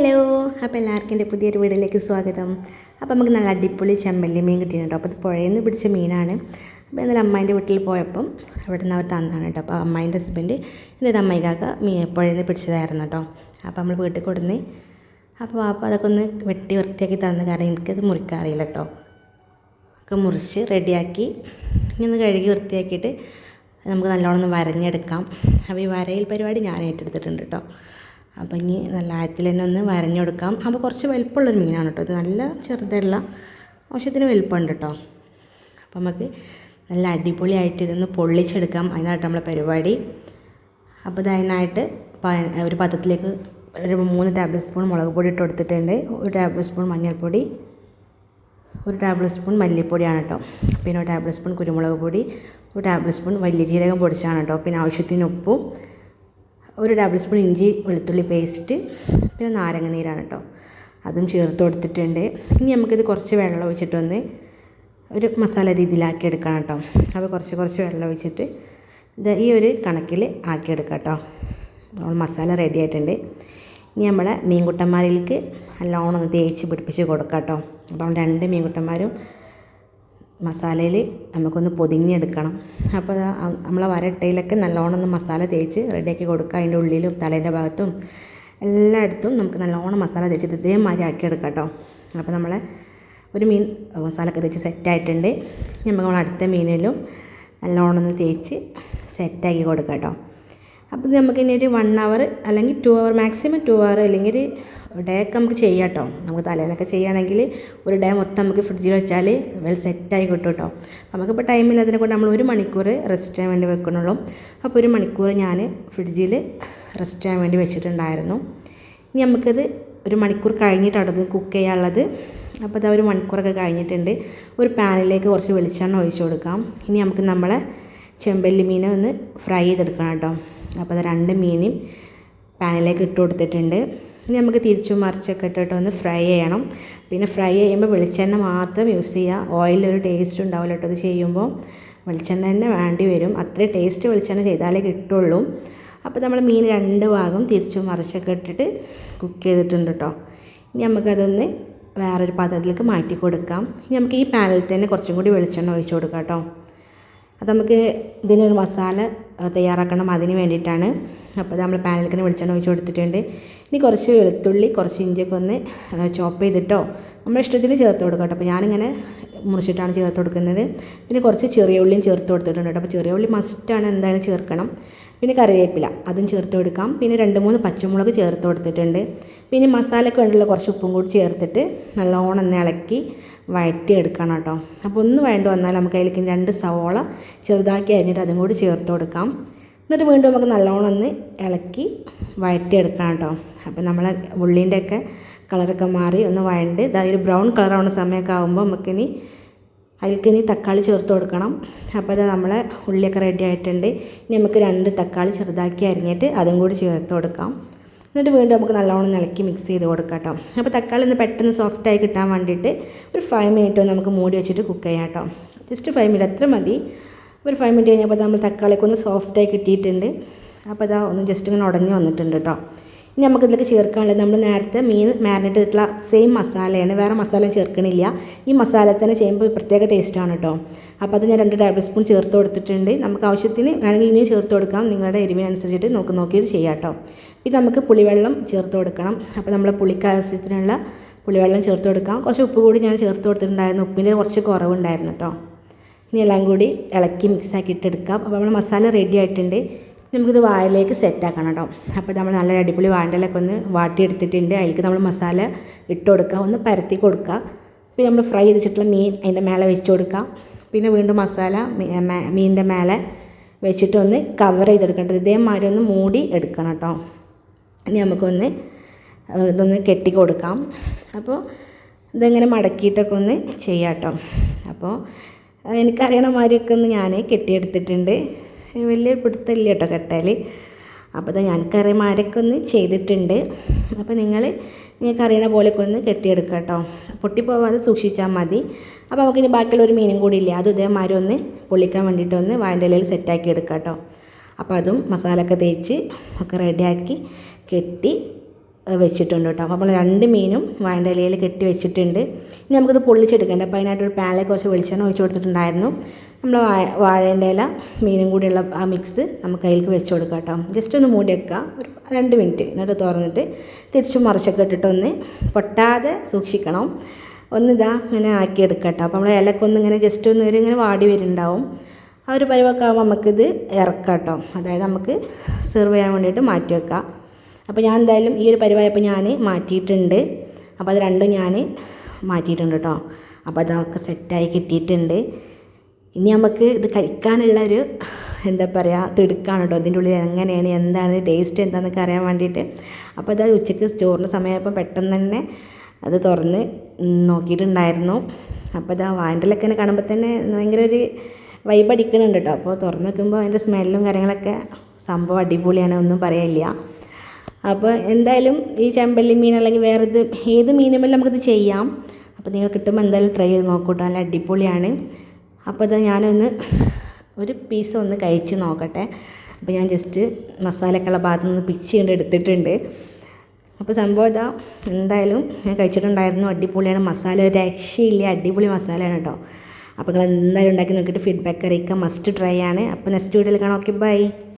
Hello അപ്പോൾ എല്ലാവർക്കും എന്റെ പുതിയൊരു വീഡിയോയിലേക്ക് സ്വാഗതം. അപ്പോൾ നമുക്ക് നല്ല അടിപൊളി ചെമ്പല്ലി മീൻ കിട്ടിയിട്ടുണ്ട് അപ്പോൾ ഇത് പുഴയിൽ നിന്ന് പിടിച്ച മീനാണ്. അപ്പോൾ ഇന്നലെ അമ്മായിന്റെ വീട്ടിൽ പോയപ്പം അവിടെ നിന്ന് അവർ തന്നാണ് കേട്ടോ. അപ്പോൾ അമ്മായിന്റെ ഹസ്ബൻഡ് ഇന്നത് അമ്മയ്ക്കാക്ക മീൻ പുഴയിൽ നിന്ന് പിടിച്ചതായിരുന്നു കേട്ടോ. അപ്പോൾ നമ്മൾ വീട്ടിൽ കൊടുന്ന് അപ്പോൾ അപ്പോൾ അതൊക്കെ ഒന്ന് വെട്ടി വൃത്തിയാക്കി തന്നു. കാരണം എനിക്കത് മുറിക്കാൻ അറിയില്ല കേട്ടോ. ഒക്കെ മുറിച്ച് റെഡിയാക്കി ഇനി കഴുകി വൃത്തിയാക്കിയിട്ട് നമുക്ക് നല്ലോണം ഒന്ന് വരഞ്ഞെടുക്കാം. അപ്പോൾ ഈ വരയിൽ പരിപാടി ഞാൻ ഏറ്റെടുത്തിട്ടുണ്ട് കേട്ടോ. അപ്പോൾ ഇനി നല്ല ആഴത്തിൽ തന്നെ ഒന്ന് വരഞ്ഞെടുക്കാം. അപ്പോൾ കുറച്ച് വലിപ്പമുള്ളൊരു മീനാണ് കേട്ടോ ഇത്. നല്ല ചെറുതല്ല ആവശ്യത്തിന് വലിപ്പമുണ്ട് കേട്ടോ. അപ്പോൾ നമുക്ക് നല്ല അടിപൊളിയായിട്ട് ഇതൊന്ന് പൊള്ളിച്ചെടുക്കാം. അതിനായിട്ട് നമ്മളെ പരിപാടി. അപ്പോൾ ഇത് അതിനായിട്ട് ഒരു പത്രത്തിലേക്ക് ഒരു മൂന്ന് ടേബിൾ സ്പൂൺ മുളക് പൊടി ഇട്ട് കൊടുത്തിട്ടുണ്ട്. ഒരു ടേബിൾ സ്പൂൺ മഞ്ഞൾപ്പൊടി ഒരു ടേബിൾ സ്പൂൺ മല്ലിപ്പൊടിയാണ് കേട്ടോ. പിന്നെ ഒരു ടേബിൾ സ്പൂൺ കുരുമുളക് പൊടി ഒരു ടേബിൾ സ്പൂൺ വലിയ ജീരകം പൊടിച്ചാണ് കേട്ടോ. പിന്നെ ആവശ്യത്തിന് ഉപ്പും ഒരു ടേബിൾ സ്പൂൺ ഇഞ്ചി വെളുത്തുള്ളി പേസ്റ്റ് പിന്നെ നാരങ്ങ നീരാണ് കേട്ടോ അതും ചേർത്ത് കൊടുത്തിട്ടുണ്ട്. ഇനി നമുക്കിത് കുറച്ച് വെള്ളം ഒഴിച്ചിട്ടൊന്ന് ഒരു മസാല രീതിയിലാക്കി എടുക്കണം കേട്ടോ അപ്പോൾ കുറച്ച് കുറച്ച് വെള്ളം ഒഴിച്ചിട്ട് ഇത് ഈ ഒരു കണക്കിൽ ആക്കിയെടുക്കാം കേട്ടോ മസാല റെഡി ആയിട്ടുണ്ട്. ഇനി നമ്മളെ മീൻകുട്ടന്മാരിലേക്ക് നല്ലോണം ഒന്ന് തേച്ച് പിടിപ്പിച്ച് കൊടുക്കാം കേട്ടോ അപ്പം രണ്ട് മീൻകുട്ടന്മാരും മസാലയിൽ നമുക്കൊന്ന് പൊതിഞ്ഞെടുക്കണം. അപ്പോൾ നമ്മളെ വരട്ടയിലൊക്കെ നല്ലോണം ഒന്ന് മസാല തേച്ച് റെഡിയാക്കി കൊടുക്കുക. അതിന്റെ ഉള്ളിലും തലേന്റെ ഭാഗത്തും എല്ലായിടത്തും നമുക്ക് നല്ലോണം മസാല തേച്ച് ഇത് ഇതേമാതിരി ആക്കിയെടുക്കാം കേട്ടോ. അപ്പോൾ നമ്മളെ ഒരു മീൻ മസാലയൊക്കെ തേച്ച് സെറ്റായിട്ടുണ്ട്. നമുക്ക് നമ്മൾ അടുത്ത മീനിലും നല്ലോണം ഒന്ന് തേച്ച് സെറ്റാക്കി കൊടുക്കാം കേട്ടോ. അപ്പോൾ നമുക്കിനി ഒരു വൺ അവർ അല്ലെങ്കിൽ two hour maximum two hour അല്ലെങ്കിൽ ഒരു ഡേ ഒക്കെ നമുക്ക് ചെയ്യാം കേട്ടോ നമുക്ക് തലേന്നൊക്കെ ചെയ്യുകയാണെങ്കിൽ ഒരു ഡേ മൊത്തം നമുക്ക് ഫ്രിഡ്ജിൽ വെച്ചാൽ വെൽ സെറ്റായി കിട്ടും കേട്ടോ നമുക്കിപ്പോൾ ടൈമില്ലാത്തതിനെ കൊണ്ട് നമ്മൾ ഒരു മണിക്കൂർ റെസ്റ്റ് ചെയ്യാൻ വേണ്ടി വെക്കണുള്ളൂ. അപ്പോൾ ഒരു മണിക്കൂർ ഞാൻ ഫ്രിഡ്ജിൽ റെസ്റ്റ് ചെയ്യാൻ വേണ്ടി വെച്ചിട്ടുണ്ടായിരുന്നു. ഇനി നമുക്കത് ഒരു മണിക്കൂർ കഴിഞ്ഞിട്ടാണ് അത് കുക്ക് ചെയ്യാനുള്ളത്. അപ്പോൾ അത് ഒരു മണിക്കൂറൊക്കെ കഴിഞ്ഞിട്ടുണ്ട്. ഒരു പാനിലേക്ക് കുറച്ച് വെളിച്ചെണ്ണ ഒഴിച്ചു കൊടുക്കാം. ഇനി നമുക്ക് നമ്മളെ ചെമ്പല്ലി മീനെ ഒന്ന് ഫ്രൈ ചെയ്തെടുക്കണം കേട്ടോ അപ്പോൾ അത് രണ്ട് മീനും പാനിലേക്ക് ഇട്ട് കൊടുത്തിട്ടുണ്ട്. ഇനി നമുക്ക് തിരിച്ചും മറിച്ചൊക്കെ ഇട്ടിട്ട് ഒന്ന് ഫ്രൈ ചെയ്യണം. പിന്നെ ഫ്രൈ ചെയ്യുമ്പോൾ വെളിച്ചെണ്ണ മാത്രം യൂസ് ചെയ്യുക. ഓയിലിൽ ഒരു ടേസ്റ്റ് ഉണ്ടാവില്ല കേട്ടോ അത് ചെയ്യുമ്പോൾ വെളിച്ചെണ്ണ തന്നെ വേണ്ടി വരും. അത്രയും ടേസ്റ്റ് വെളിച്ചെണ്ണ ചെയ്താലേ കിട്ടുള്ളൂ. അപ്പോൾ നമ്മൾ മീൻ രണ്ട് ഭാഗം തിരിച്ചും മറിച്ചൊക്കെ ഇട്ടിട്ട് കുക്ക് ചെയ്തിട്ടുണ്ട് കേട്ടോ ഇനി നമുക്കതൊന്ന് വേറൊരു പാത്രത്തിലേക്ക് മാറ്റി കൊടുക്കാം. ഇനി നമുക്ക് ഈ പാനിൽ തന്നെ കുറച്ചും കൂടി വെളിച്ചെണ്ണ ഒഴിച്ചു കൊടുക്കാം കേട്ടോ അത് നമുക്ക് ഇതിനൊരു മസാല തയ്യാറാക്കണം അതിന് വേണ്ടിയിട്ടാണ്. അപ്പോൾ നമ്മൾ പാനിലേക്ക് വെളിച്ചെണ്ണ ഒഴിച്ച് കൊടുത്തിട്ടുണ്ട്. ഇനി കുറച്ച് വെളുത്തുള്ളി കുറച്ച് ഇഞ്ചിയൊക്കെ ഒന്ന് ചോപ്പ് ചെയ്തിട്ടോ. നമ്മുടെ ഇഷ്ടത്തിൽ ചേർത്ത് കൊടുക്കാം കേട്ടോ. അപ്പോൾ ഞാനിങ്ങനെ മുറിച്ചിട്ടാണ് ചേർത്ത് കൊടുക്കുന്നത്. പിന്നെ കുറച്ച് ചെറിയ ഉള്ളിയും ചേർത്ത് കൊടുത്തിട്ടുണ്ട് കേട്ടോ. അപ്പോൾ ചെറിയ ഉള്ളി മസ്റ്റാണ് എന്തായാലും ചേർക്കണം. പിന്നെ കറിവേപ്പില അതും ചേർത്ത് കൊടുക്കാം. പിന്നെ രണ്ട് മൂന്ന് പച്ചമുളക് ചേർത്ത് കൊടുത്തിട്ടുണ്ട്. പിന്നെ മസാലയ്ക്ക് വേണ്ടിയുള്ള കുറച്ച് ഉപ്പും കൂടി ചേർത്തിട്ട് നല്ലോണം ഒന്ന് ഇളക്കി വഴറ്റിയെടുക്കണം കേട്ടോ. അപ്പോൾ ഒന്ന് വേണ്ട വന്നാൽ നമുക്ക് അതിലേക്ക് രണ്ട് സവോള ചെറുതാക്കി അരിഞ്ഞിട്ട് അതും കൂടി ചേർത്ത് കൊടുക്കാം. എന്നിട്ട് വീണ്ടും നമുക്ക് നല്ലോണം ഒന്ന് ഇളക്കി വഴറ്റിയെടുക്കണം കേട്ടോ. അപ്പോൾ നമ്മൾ ഉള്ളിന്റെയൊക്കെ കളറൊക്കെ മാറി ഒന്ന് വഴണ്ട്. അതായത് ബ്രൗൺ കളറാവുന്ന സമയമൊക്കെ ആകുമ്പോൾ നമുക്കിനി അതിൽക്കിനി തക്കാളി ചേർത്ത് കൊടുക്കണം. അപ്പോൾ അത് നമ്മളെ ഉള്ളിയൊക്കെ റെഡി ആയിട്ടുണ്ട്. ഇനി നമുക്ക് രണ്ട് തക്കാളി ചെറുതാക്കി അരിഞ്ഞിട്ട് അതും കൂടി ചേർത്ത് കൊടുക്കാം. എന്നിട്ട് വീണ്ടും നമുക്ക് നല്ലോണം ഇളക്കി മിക്സ് ചെയ്ത് കൊടുക്കാം കേട്ടോ. അപ്പോൾ തക്കാളി ഒന്ന് പെട്ടെന്ന് സോഫ്റ്റായി കിട്ടാൻ വേണ്ടിയിട്ട് ഒരു ഫൈവ് മിനിറ്റ് നമുക്ക് മൂടി വെച്ചിട്ട് കുക്ക് ചെയ്യാം കേട്ടോ. ജസ്റ്റ് ഫൈവ് മിനിറ്റ് അത്ര മതി. ഒരു ഫൈവ് മിനിറ്റ് കഴിഞ്ഞപ്പോൾ നമ്മൾ തക്കാളിയൊക്കെ ഒന്ന് സോഫ്റ്റായി കിട്ടിയിട്ടുണ്ട്. അപ്പോൾ അതാ ഒന്ന് ജസ്റ്റ് ഇങ്ങനെ ഉടഞ്ഞ് വന്നിട്ടുണ്ട് കേട്ടോ ഇനി നമുക്ക് ഇതിലേക്ക് ചേർക്കാനുള്ളത് നമ്മൾ നേരത്തെ മീൻ മാരിനേറ്റ് ചെയ്തിട്ടുള്ള സെയിം മസാലയാണ് വേറെ മസാല ചേർക്കണില്ല. ഈ മസാല തന്നെ ചെയ്യുമ്പോൾ പ്രത്യേക ടേസ്റ്റാണ് കേട്ടോ അപ്പോൾ അത് ഞാൻ രണ്ട് ടേബിൾ സ്പൂൺ ചേർത്ത് കൊടുത്തിട്ടുണ്ട്. നമുക്ക് ആവശ്യത്തിന് വേണമെങ്കിൽ ഇനിയും ചേർത്ത് കൊടുക്കാം. നിങ്ങളുടെ എരിവിനനുസരിച്ചിട്ട് നോക്കി നോക്കിയിട്ട് ചെയ്യാം കേട്ടോ പിന്നെ നമുക്ക് പുളിവെള്ളം ചേർത്ത് കൊടുക്കണം. അപ്പോൾ നമ്മൾ പുളിക്കാവശ്യത്തിനുള്ള പുളിവെള്ളം ചേർത്ത് കൊടുക്കാം. കുറച്ച് ഉപ്പ് കൂടി ഞാൻ ചേർത്ത് കൊടുത്തിട്ടുണ്ടായിരുന്നു. ഉപ്പിന്റെ കുറച്ച് കുറവുണ്ടായിരുന്നു കേട്ടോ ഇനി എല്ലാം കൂടി ഇളക്കി മിക്സ് ആക്കിയിട്ട് എടുക്കാം അപ്പോൾ നമ്മൾ മസാല റെഡി ആയിട്ടുണ്ട്. നമുക്കിത് വായലേക്ക് സെറ്റ് ആക്കണം കേട്ടോ അപ്പോൾ നമ്മൾ നല്ല അടിപൊളി വാണ്ടലൊക്കെ ഒന്ന് വാട്ടിയെടുത്തിട്ടുണ്ട്. അതിലേക്ക് നമ്മൾ മസാല ഇട്ട് കൊടുക്കുക ഒന്ന് പരത്തി കൊടുക്കുക പിന്നെ നമ്മൾ ഫ്രൈ ചെയ്തിട്ടുള്ള മീൻ അതിന്റെ മേലെ വെച്ച് കൊടുക്കാം. പിന്നെ വീണ്ടും മസാല മീനിന്റെ മേലെ വെച്ചിട്ട് ഒന്ന് കവർ ചെയ്തെടുക്കേണ്ടത് ഇതേമാതിരി ഒന്ന് മൂടി എടുക്കണം കേട്ടോ ഇനി നമുക്കൊന്ന് ഇതൊന്ന് കെട്ടി കൊടുക്കാം. അപ്പോൾ ഇതെങ്ങനെ മടക്കിയിട്ടൊക്കെ ഒന്ന് ചെയ്യാം കേട്ടോ അപ്പോൾ എനിക്കറിയണ മാതിരിയൊക്കെ ഒന്ന് ഞാൻ കെട്ടിയെടുത്തിട്ടുണ്ട്. വലിയ പിടുത്തമില്ല കേട്ടോ കെട്ടാൽ അപ്പോൾ ഞാൻ എനിക്കറിയ മാരൊക്കെ ഒന്ന് ചെയ്തിട്ടുണ്ട്. അപ്പോൾ നിങ്ങൾ നിങ്ങൾക്ക് അറിയണ പോലെയൊക്കെ ഒന്ന് കെട്ടിയെടുക്കുക കേട്ടോ. പൊട്ടിപ്പോവാതെ സൂക്ഷിച്ചാൽ മതി. അപ്പോൾ നമുക്കിനി ബാക്കിയുള്ള ഒരു മീനും കൂടി ഇല്ലേ? അത് ഇതേമാതിരി ഒന്ന് പൊള്ളിക്കാൻ വേണ്ടിയിട്ട് ഒന്ന് വാന്റെ ഇലയിൽ സെറ്റാക്കി എടുക്കാം കേട്ടോ. അപ്പോൾ അതും മസാലൊക്കെ തേച്ച് ഒക്കെ റെഡിയാക്കി കെട്ടി വെച്ചിട്ടുണ്ട് കേട്ടോ. അപ്പോൾ നമ്മൾ രണ്ട് മീനും ഇലയിൽ കെട്ടി വെച്ചിട്ടുണ്ട്. ഇനി നമുക്കിത് പൊള്ളിച്ചെടുക്കേണ്ട. അപ്പോൾ അതിനായിട്ടൊരു പാനിലേക്ക് കുറച്ച് വെളിച്ചെണ്ണ ഒഴിച്ച് കൊടുത്തിട്ടുണ്ടായിരുന്നു. നമ്മൾ വാഴ വാഴേന്റെ ഇല മീനും കൂടിയുള്ള ആ മിക്സ് നമുക്ക് അതിലേക്ക് വെച്ച് കൊടുക്കാം കേട്ടോ. ജസ്റ്റ് ഒന്ന് മൂടി വെക്കുക. ഒരു രണ്ട് മിനിറ്റ് എന്നിട്ട് തുറന്നിട്ട് തിരിച്ചും മറിച്ചൊക്കെ ഇട്ടിട്ടൊന്ന് പൊട്ടാതെ സൂക്ഷിക്കണം. ഒന്ന് ഇതാ ഇങ്ങനെ ആക്കിയെടുക്കാം കേട്ടോ. അപ്പോൾ നമ്മൾ ഇലക്കൊന്ന് ഇങ്ങനെ ജസ്റ്റ് ഒന്ന് ഒരു ഇങ്ങനെ വാടി വരുന്നുണ്ടാവും. ആ ഒരു പരുവൊക്കെ ആകുമ്പോൾ നമുക്കിത് ഇറക്കാം കേട്ടോ. അതായത് നമുക്ക് സെർവ് ചെയ്യാൻ വേണ്ടിയിട്ട് മാറ്റി വെക്കാം. അപ്പോൾ ഞാൻ എന്തായാലും ഈ ഒരു പരിവായപ്പോൾ ഞാൻ മാറ്റിയിട്ടുണ്ട്. അപ്പോൾ അത് രണ്ടും ഞാൻ മാറ്റിയിട്ടുണ്ട് കേട്ടോ. അപ്പോൾ അതൊക്കെ സെറ്റായി കിട്ടിയിട്ടുണ്ട്. ഇനി നമുക്ക് ഇത് കഴിക്കാനുള്ളൊരു എന്താ പറയുക തിടുക്കാണ് കേട്ടോ. അതിന്റെ ഉള്ളിൽ എങ്ങനെയാണ് എന്താണ് ടേസ്റ്റ് എന്താണെന്നൊക്കെ അറിയാൻ വേണ്ടിയിട്ട്. അപ്പോൾ അത് ഉച്ചയ്ക്ക് ചോറിന് സമയമായപ്പോൾ പെട്ടെന്ന് തന്നെ അത് തുറന്ന് നോക്കിയിട്ടുണ്ടായിരുന്നു. അപ്പോൾ ഇതാ വാൻഡലൊക്കെ തന്നെ കാണുമ്പോൾ തന്നെ ഭയങ്കര ഒരു വൈബ് അടിക്കുന്നുണ്ട് കേട്ടോ. അപ്പോൾ തുറന്ന് നോക്കുമ്പോൾ അതിന്റെ സ്മെല്ലും കാര്യങ്ങളൊക്കെ സംഭവം അടിപൊളിയാണ് ഒന്നും പറയാനില്ല. അപ്പോൾ എന്തായാലും ഈ ചെമ്പല്ലി മീൻ അല്ലെങ്കിൽ വേറെ ഇത് ഏത് മീനുമ്പോൾ നമുക്കിത് ചെയ്യാം. അപ്പോൾ നിങ്ങൾ കിട്ടുമ്പോൾ എന്തായാലും ട്രൈ ചെയ്ത് നോക്കൂട്ടോ നല്ല അടിപൊളിയാണ്. അപ്പോൾ ഇത് ഞാനൊന്ന് ഒരു പീസ് ഒന്ന് കഴിച്ച് നോക്കട്ടെ. അപ്പോൾ ഞാൻ ജസ്റ്റ് മസാലക്കുള്ള ഭാഗത്ത് നിന്ന് പിച്ച് കൊണ്ട് എടുത്തിട്ടുണ്ട്. അപ്പോൾ സംഭവം ഇതാ എന്തായാലും ഞാൻ കഴിച്ചിട്ടുണ്ടായിരുന്നു. അടിപൊളിയാണ്. മസാല രക്ഷയില്ല. അടിപൊളി മസാലയാണ് കേട്ടോ. അപ്പോൾ നിങ്ങൾ എന്തായാലും ഉണ്ടാക്കി നോക്കിയിട്ട് ഫീഡ്ബാക്ക് അറിയിക്കുക. മസ്റ്റ് ട്രൈ ആണ്. അപ്പോൾ നെക്സ്റ്റ് വീഡിയോയിൽ കാണാം. Okay bye